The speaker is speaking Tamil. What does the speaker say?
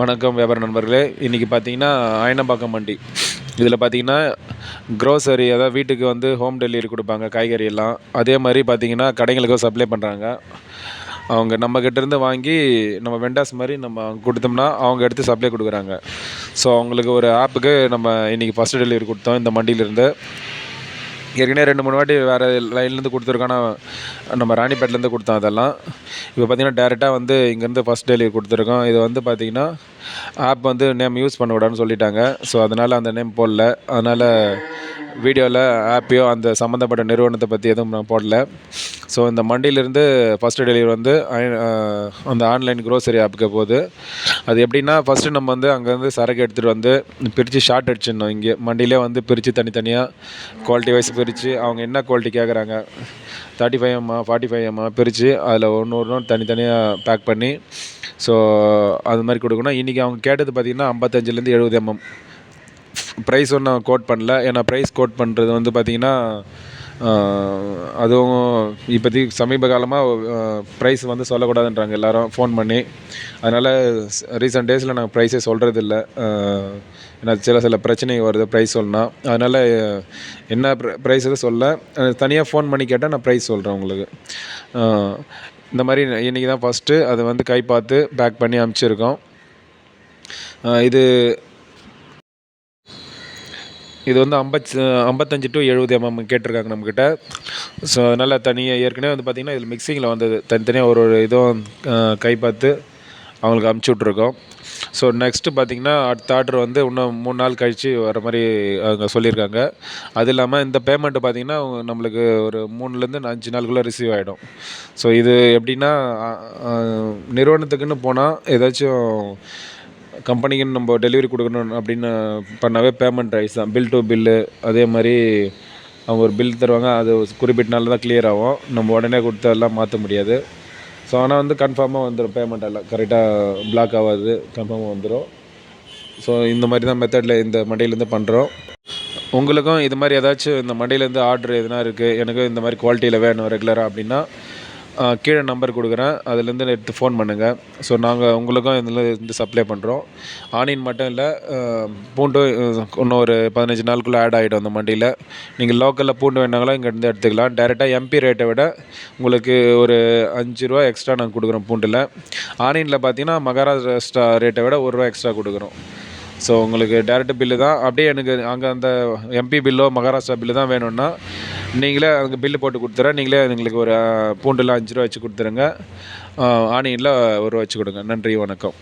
வணக்கம் வியாபார நண்பர்களே. இன்றைக்கி பார்த்தீங்கன்னா ஆயனம்பாக்கம் மண்டி. இதில் பார்த்தீங்கன்னா க்ரோசரி அதாவது வீட்டுக்கு வந்து ஹோம் டெலிவரி கொடுப்பாங்க காய்கறி எல்லாம். அதே மாதிரி பார்த்தீங்கன்னா கடைங்களுக்கும் சப்ளை பண்ணுறாங்க அவங்க நம்ம கிட்டேருந்து வாங்கி நம்ம வெண்டாஸ் மாதிரி நம்ம கொடுத்தோம்னா அவங்க எடுத்து சப்ளை கொடுக்குறாங்க. ஸோ அவங்களுக்கு ஒரு ஆப்புக்கு நம்ம இன்றைக்கி ஃபஸ்ட்டு டெலிவரி கொடுத்தோம் இந்த மண்டியிலேருந்து. ஏற்கனவே ரெண்டு மூணு வாட்டி வேறு லைன்லேருந்து கொடுத்துருக்கோம் ஆனால் நம்ம ராணிப்பேட்டிலேருந்து கொடுத்தோம் அதெல்லாம். இப்போ பார்த்தீங்கன்னா டேரெக்டாக வந்து இங்கேருந்து ஃபஸ்ட் டெலிவரி கொடுத்துருக்கோம். இது வந்து பார்த்திங்கன்னா ஆப் வந்து நேம் யூஸ் பண்ணக்கூடாதுன்னு சொல்லிட்டாங்க. ஸோ அதனால் அந்த நேம் போடல. அதனால் வீடியோவில் ஆப்பையோ அந்த சம்மந்தப்பட்ட நிறுவனத்தை பற்றி எதுவும் நான் போடல. ஸோ இந்த மண்டியிலேருந்து ஃபஸ்ட்டு டெலிவரி வந்து uh, அந்த ஆன்லைன் க்ரோசரி ஆப்புக்கு போகுது. அது எப்படின்னா ஃபஸ்ட்டு நம்ம வந்து அங்கேருந்து சரக்கு எடுத்துகிட்டு வந்து பிரித்து ஷார்ட் அடிச்சிடணும். இங்கே மண்டியிலே வந்து பிரித்து தனித்தனியாக குவாலிட்டி வைஸ் பிரித்து அவங்க என்ன குவாலிட்டி கேட்குறாங்க தேர்ட்டி ஃபைவ் எம்மா ஃபார்ட்டி ஃபைவ் எம்மா பிரித்து அதில் ஒன்று ஒன்று தனித்தனியாக பேக் பண்ணி ஸோ அது மாதிரி கொடுக்கணும். இன்றைக்கி அவங்க கேட்டது பார்த்திங்கன்னா ஐம்பத்தஞ்சிலேருந்து எழுபது எம்எம் ப்ரைஸ் ஒன்றும் கோட் பண்ணல. ஏன்னா ப்ரைஸ் கோட் பண்ணுறது வந்து பார்த்திங்கன்னா அதுவும் இப்போதைக்கு சமீப காலமாக ப்ரைஸ் வந்து சொல்லக்கூடாதுன்றாங்க எல்லோரும். ஃபோன் பண்ணி. அதனால் ரீசெண்ட் டேஸில் நாங்கள் ப்ரைஸே சொல்கிறதில்ல ஏன்னா சில சில பிரச்சனை வருது ப்ரைஸ் சொல்லணும் அதனால் என்ன ப்ரைஸ் எதுவும் சொல்ல. தனியாக ஃபோன் பண்ணி கேட்டால் நான் ப்ரைஸ் சொல்கிறேன் உங்களுக்கு. இந்த மாதிரி இன்றைக்கி தான் ஃபஸ்ட்டு அதை வந்து கை பார்த்து பேக் பண்ணி அனுப்பிச்சிருக்கோம் இது இது வந்து ஐம்பத்தி ஐம்பத்தஞ்சு டு எழுபது எம்எம் கேட்டிருக்காங்க நம்மக்கிட்ட ஸோ அதனால் தனியாக ஏற்கனவே வந்து பார்த்திங்கன்னா இதில் மிக்சிங்கில் வந்தது. தனித்தனியாக ஒரு ஒரு இதுவும் கை பார்த்து அவங்களுக்கு அமுச்சு விட்ருக்கோம் ஸோ நெக்ஸ்ட்டு பார்த்திங்கன்னா அடுத்த ஆர்டர் வந்து இன்னும் மூணு நாள் கழித்து வர மாதிரி அவங்க சொல்லியிருக்காங்க. அது இல்லாமல் இந்த பேமெண்ட்டு பார்த்திங்கன்னா நம்மளுக்கு ஒரு மூணுலேருந்து அஞ்சு நாளுக்குள்ளே ரிசீவ் ஆகிடும் ஸோ இது எப்படின்னா நிறுவனத்துக்குன்னு போனால் ஏதாச்சும் கம்பெனிக்குன்னு நம்ம டெலிவரி கொடுக்கணும் அப்படின்னு பண்ணாவே பேமெண்ட் ரைஸ் தான். பில் டு பில்லு அதே மாதிரி அவங்க ஒரு பில் தருவாங்க. அது குறிப்பிட்ட நாளில் தான் கிளியர் ஆகும். நம்ம உடனே கொடுத்து எல்லாம் மாற்ற முடியாது. ஸோ ஆனால் வந்து கன்ஃபார்மாக வந்துடும் பேமெண்ட் எல்லாம் கரெக்டாக பிளாக் ஆகாது. கன்ஃபார்மாக வந்துடும் ஸோ இந்த மாதிரி தான் மெத்தடில் இந்த மண்டியிலேருந்து பண்ணுறோம் உங்களுக்கும் இது மாதிரி ஏதாச்சும் இந்த மண்டியிலேருந்து ஆர்டர் எதுனா இருக்குது எனக்கு இந்த மாதிரி குவாலிட்டியில் வேணும் ரெகுலராக அப்படின்னா கீழே நம்பர் கொடுக்குறேன். அதுலேருந்து எடுத்து ஃபோன் பண்ணுங்கள் ஸோ நாங்கள் உங்களுக்கும் இதில் இருந்து சப்ளை பண்ணுறோம் ஆனியன் மட்டும் இல்லை பூண்டு இன்னும் ஒரு பதினஞ்சு நாளுக்குள்ளே ஆட் ஆகிடும் அந்த மண்டியில். நீங்கள் லோக்கலில் பூண்டு வேணாங்களோ இங்கேருந்து எடுத்துக்கலாம். டேரெக்டாக எம்பி ரேட்டை விட உங்களுக்கு ஒரு அஞ்சு ரூபா எக்ஸ்ட்ரா நாங்கள் கொடுக்குறோம் பூண்டில். ஆனியனில் பார்த்தீங்கன்னா மகாராஷ்டிரா ரேட்டை விட ஒரு ரூபா எக்ஸ்ட்ரா கொடுக்குறோம். ஸோ உங்களுக்கு டேரெக்ட் பில்லு தான். அப்படியே எனக்கு அங்கே அந்த எம்பி பில்லோ மகாராஷ்டிரா பில்லு தான் வேணும்னா நீங்களே அதுக்கு பில்லு போட்டு கொடுத்துறேன். நீங்களே எங்களுக்கு ஒரு பூண்டுலாம் அஞ்சு ரூபா வச்சு கொடுத்துருங்க. ஆனியனில் ஒரு ரூபா வச்சு கொடுங்க. நன்றி வணக்கம்.